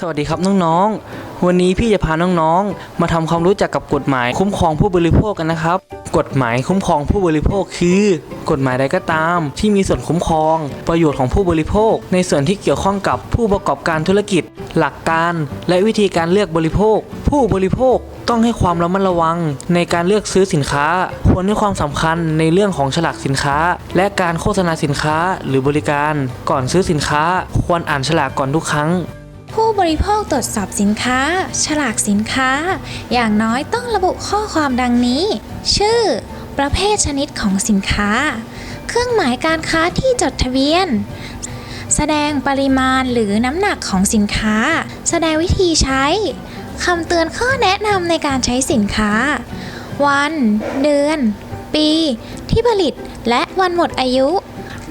สวัสดีครับน้องๆ วันนี้พี่จะพาน้องๆ มาทำความรู้จักกับกฎหมายคุ้มครองผู้บริโภคกันนะครับ กฎหมายคุ้มครองผู้บริโภคคือ กฎหมายใดก็ตาม ที่มีส่วนคุ้มครอง ประโยชน์ของผู้บริโภค ในส่วนที่เกี่ยวข้องกับผู้ประกอบการธุรกิจ หลักการ และวิธีการเลือกบริโภค ผู้บริโภคต้องให้ความระมัดระวัง ในการเลือกซื้อสินค้า ควรให้ความสำคัญในเรื่องของฉลากสินค้า และการโฆษณาสินค้าหรือบริการ ก่อนซื้อสินค้า ควรอ่านฉลากก่อนทุกครั้ง ผู้บริโภคตรวจสอบสินค้า ฉลากสินค้า อย่างน้อยต้องระบุข้อความดังนี้ ชื่อ ประเภทชนิดของสินค้า เครื่องหมายการค้าที่จดทะเบียน แสดงปริมาณหรือน้ำหนักของสินค้า แสดงวิธีใช้คำเตือนข้อแนะนำในการใช้สินค้า วัน เดือน ปี ที่ผลิตและวันหมดอายุ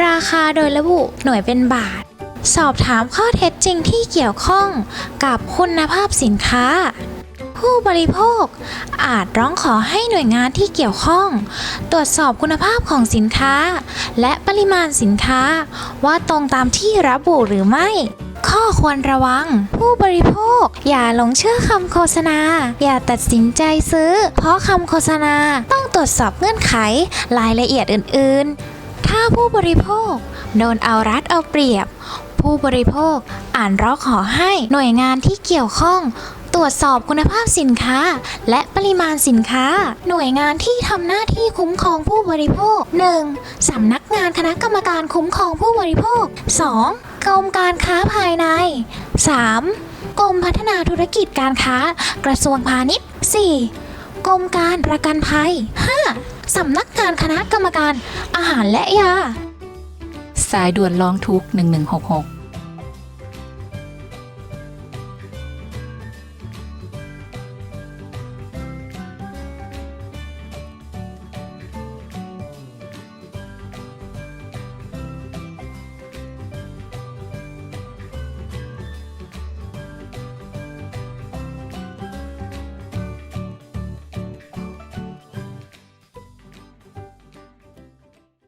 ราคาโดยระบุหน่วยเป็นบาท สอบถามข้อเท็จจริงที่เกี่ยวข้องกับคุณภาพสินค้า ผู้บริโภค อาจร้องขอให้หน่วยงานที่เกี่ยวข้อง ตรวจสอบคุณภาพของสินค้า และปริมาณสินค้า ว่าตรงตามที่ระบุหรือไม่ ข้อควรระวัง ผู้บริโภค อย่าหลงเชื่อคำโฆษณา อย่าตัดสินใจซื้อ เพราะคำโฆษณาต้องตรวจสอบเงื่อนไขรายละเอียดอื่น ๆ ถ้าผู้บริโภคโดนเอารัดเอาเปรียบ ผู้บริโภค อ่านร้องขอให้หน่วยงานที่เกี่ยวข้อง ตรวจสอบคุณภาพสินค้า และปริมาณสินค้า หน่วยงานที่ทำหน้าที่คุ้มครองผู้บริโภค 1. สำนักงานคณะกรรมการคุ้มครองผู้บริโภค 2. กรมการค้าภายใน 3. กรมพัฒนาธุรกิจการค้า กระทรวงพาณิชย์ 4. กรมการประกันภัย 5. สำนักงานคณะกรรมการอาหารและยา สายด่วนร้องทุกข์1166